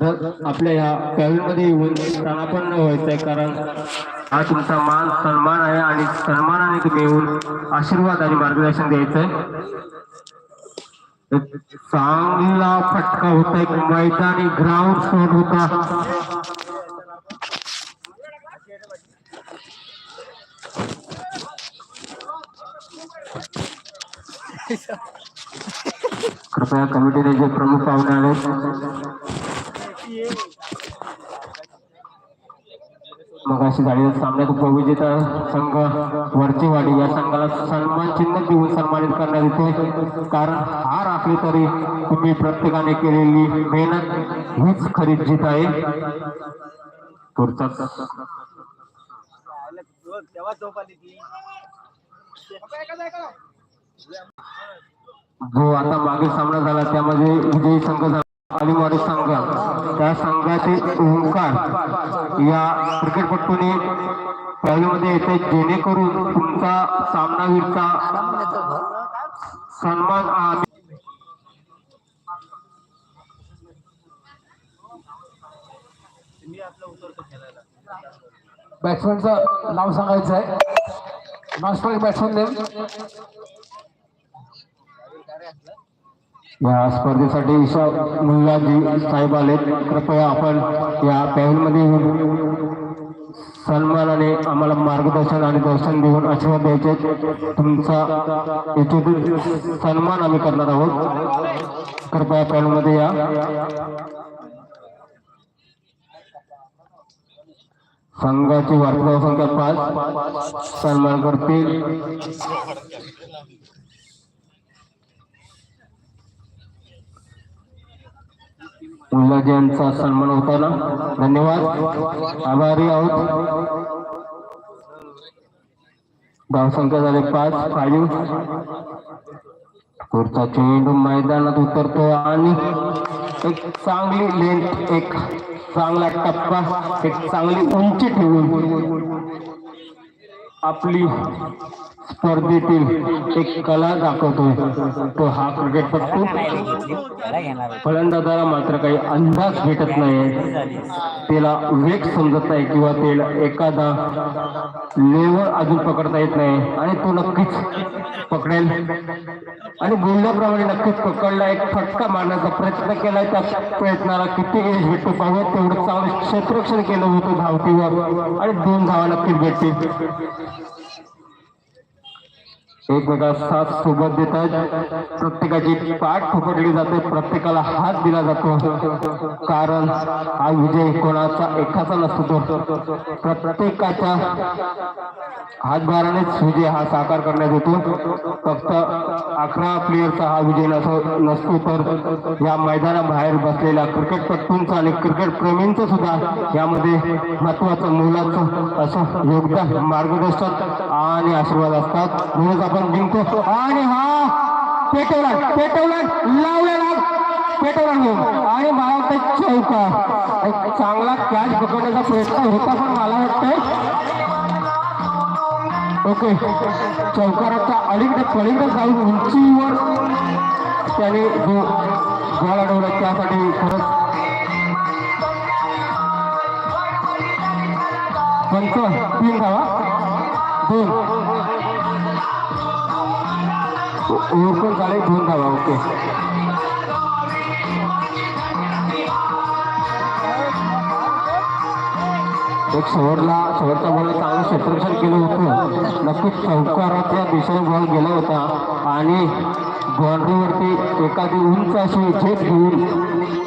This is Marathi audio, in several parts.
जर आपल्या ह्या कॅबिनमध्ये येऊन स्थानापन्न व्हायचं आहे कारण हा तुमचा मान सन्मान आहे आणि सन्मानाने तुम्ही येऊन आशीर्वाद आणि मार्गदर्शन द्यायचं आहे चांगला फटका होता एक मैदानी ग्राउंड शॉट होता. कृपया कमिटीने जे प्रमुख पाहुणे आले. मग अशी झालेल्या सामन्यात उपविजेता संघ वरचेवाडी या संघाला सन्मान चिन्ह देऊन सन्मानित करण्यात येते कारण हार असली तरी तुम्ही प्रत्येकाने केलेली मेहनत हीच खरी जीत आहे. पुढचा जो आता मागील सामना झाला त्यामध्ये विजयी संघ झाला. अलिमारी संघ. त्या संघाचे ओंकार या क्रिकेटपटूने पहिल्यामध्ये येते. जेणेकरून तुमचा सामनावीरचा सन्मान आम्ही बॅट्समॅनचं नाव सांगायचं आहे. मास्टर बॅट्समॅन नेम स्पर्धेसाठी ईशा मुल्लाजी साहेब आलेत कृपया आपण या पॅनलमध्ये सन्मानाने आम्हाला मार्गदर्शन आणि दर्शन देऊन आशीर्वाद द्यायचे. तुमचा याच्यातून सन्मान आम्ही करणार आहोत. कृपया पॅनलमध्ये या. संघाची वार्षिक संख्या पाच. सन्मान करतील. मुलाजी यांचा सन्मान होताना धन्यवाद. आभारी आहोत. धावसंख्या झाली पाच फाईव्ह. पुढचा चेंडू मैदानात उतरतो आणि एक चांगली लेंथ एक चांगला टप्पा एक चांगली उंची ठेवून आपली स्पर्धेतील एक कला दाखवतोय. तो हा क्रिकेटपटू फलंदाजाला मात्र काही अंदाज भेटत नाही त्याला वेग समजत नाही किंवा त्याला एखादा लेवल अजून पकडता येत नाही. आणि तो नक्कीच पकडेल. आणि बोलल्याप्रमाणे नक्कीच पकडला. एक फटका मारण्याचा प्रयत्न केला. त्या प्रयत्नाला किती यश भेटतो पाहूया. तेवढं चांगलं क्षेत्ररक्षण केलं होतं धावतीवर. आणि दोन धावा नक्कीच भेटतील एकमेका साथ सोबत आहेत. प्रत्येकाची पाठ फुकटली जाते. प्रत्येकाला हात दिला जातो. कारण हा विजय कोणाचा एकाचा नसतो. प्रत्येकाच्या हातभारानेच विजय हा साकार करण्यात येतो. फक्त अकरा प्लेयरचा हा विजय नसतो तर या मैदानाबाहेर बसलेल्या क्रिकेटपटूंचा आणि क्रिकेट प्रेमींचं सुद्धा यामध्ये महत्वाचं मुलाचं असं योगदान मार्गदर्शन आणि आशीर्वाद असतात. म्हणूनच आपण जिंकतो. आणि हा पेटवला पेटवला लावलेला पेटवला हो. आणि मला वाटतं चौका एक चांगला कॅच पकडण्याचा प्रयत्न होता पण मला वाटतंय ओके. चौकाराच्या अलीकडे पलीकडे जाऊन उंचीवर त्याने जो गोल अडवला त्यासाठी खरंच पंच तीन धावा. दोन. ओव्हर झाले दोन धावा ओके. एक शहरला शहरचा बॉल चांगलं क्षेत्ररक्षण केलं होतं. नक्कीच चौकाराच्या दिशेने बॉल गेला होता. आणि बाउंड्रीवरती एखादी उंच अशी झेप घेऊन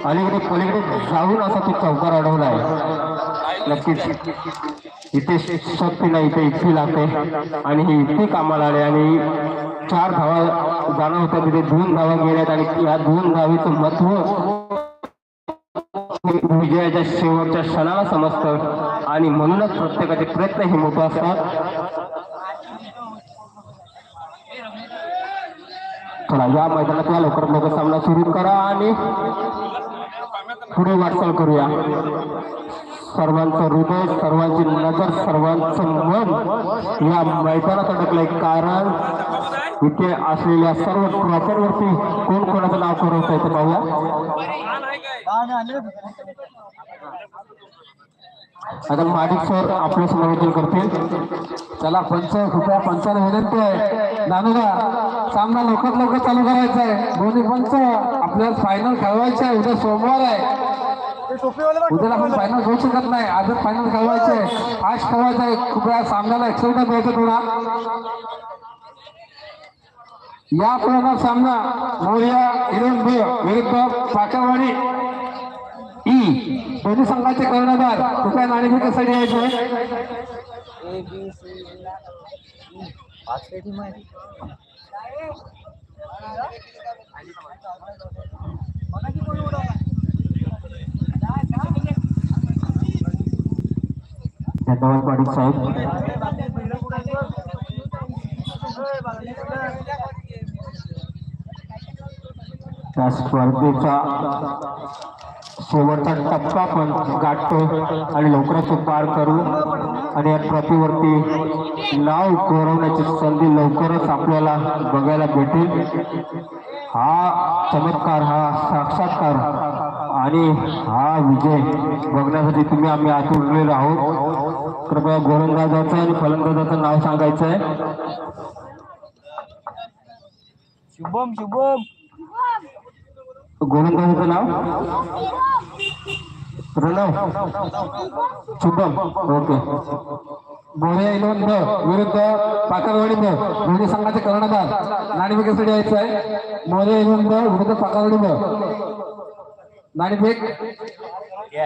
अलीकडे पलीकडे जाऊन असा तो चौकार अडवला आहे. नक्कीच इथे शक्ती नाही इथे इतकी लागते. आणि हे इतकी कामाला आले. आणि चार धावा जाणं होतं. तिथे दोन धावा गेल्यात आणि या दोन धावेचं महत्त्व विजयाच्या शेवटच्या क्षणाला समजतं. आणि म्हणूनच प्रत्येकाचे प्रयत्न हे मोठे असतात. चला या मैदानात या लवकरात लवकर सामना सुरू करा आणि पुढे वाटचाल करूया. सर्वांचं हृदय सर्वांची नजर सर्वांचं मन या मैदानात अडकलंय कारण इथे असलेल्या सर्व ट्रॉफरवरती कोण कोणाचं नाव करत आहे ते पाहूया. आता माडिक सर आपल्यासमोर करतील. चला पंच कृपया पंचाला विनंती आहे. नानूला सामना लवकर लवकर चालू करायचा आहे. दोन्ही पंच आपल्याला फायनल खेळवायचं आहे. उद्या सोमवार आहे. उद्याला आपण फायनल घेऊ शकत नाही. आजच फायनल खेळवायचे आहे. आज खेळवायचं आहे. कृपया सामन्याला एक्सेल द्यायचा थोडा. या प्रमाणात सामना मोर्या इलेवन विरुद्ध पाकावाडी दोन्ही संघाचे कर्णधार कृपया नाणेफेकीसाठी यायचे. धन्यवाद पाटील साहेब. त्या स्पर्धेचा शेवटचा टप्पा पण गाठतो आणि लवकरच तो पार करू. आणि या ट्रॉफीवरती नाव गौरवण्याची संधी लवकरच आपल्याला बघायला भेटेल. हा चमत्कार हा साक्षात्कार आणि हा विजय बघण्यासाठी तुम्ही आम्ही आतुरलेलो आहोत. कृपया गोलंदाजाचं आणि फलंदाजाचं नाव सांगायचं आहे शुभम शुभम. गोलंदाजाचं नाव? प्रणव. शुभम. ओके. बोरे इलेवन ब विरुद्ध पाकरवाडी ब दोन्ही संघाचे कर्णधार. नाणेफेकीसाठी यायचं आहे. मोरे इलेवन ब विरुद्ध पाकरवाडी ब नाणेफेक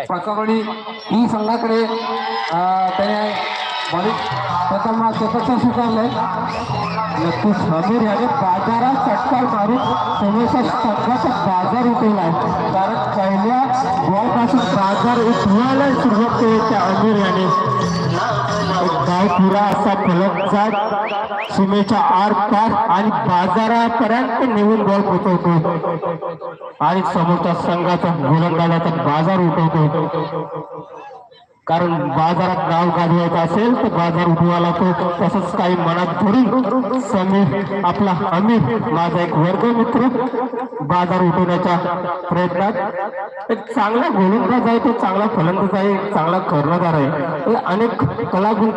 पाकरवाडी ही संघाकडे त्याने बॉलिंग प्रथम क्षेत्ररक्षण स्वीकारलंय नक्कीच हमीर याने बाजारात चटका मारून समोरच्या संघाचा बाजार उठवलाय कारण पहिल्या बॉलपासून बाजार उठवायला सुरुवात केली त्या हमीर याने एक पुरा असा फलकचा सीमेच्या आर पार आणि बाजारापर्यंत नेऊन बॉल पोचवतो. आणि समोरच्या संघाचा गोलंदाजाचा बाजार उठवतो. कारण बाजारात नाव गाजवायचं असेल तर बाजार उठवायला तो तसंच काही मनात धरून समीर आपला अमीर माझा एक वर्ग मित्र बाजार उठवण्याच्या प्रयत्नात एक चांगला गोलंदाज आहे तो चांगला फलंदाज आहे चांगला कर्णधार आहे. हे अनेक कलागुण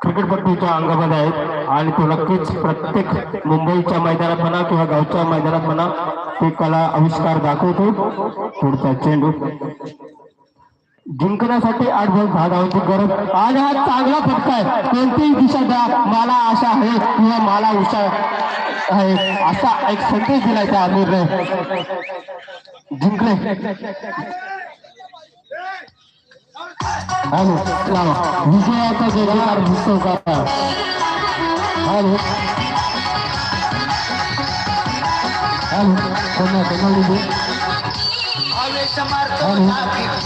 क्रिकेटपट्टीच्या अंगामध्ये आहेत आणि तो नक्कीच प्रत्येक मुंबईच्या मैदानात म्हणा किंवा गावच्या मैदानात म्हणा ते कला आविष्कार दाखवतो. पुढचा चेंडू. जिंकण्यासाठी आठ बॉल दहा धावांची गरज आज हा चांगला फटका आहे. कोणतीही दिशा द्या. मला आशा आहे किंवा मला उषा आहे. असा एक संदेश दिलाय त्या आमिरने जिंकले. विजयाचा जयकार उत्सव करा. हॅलो. हॅलो. कोणा कोणा हॅलो.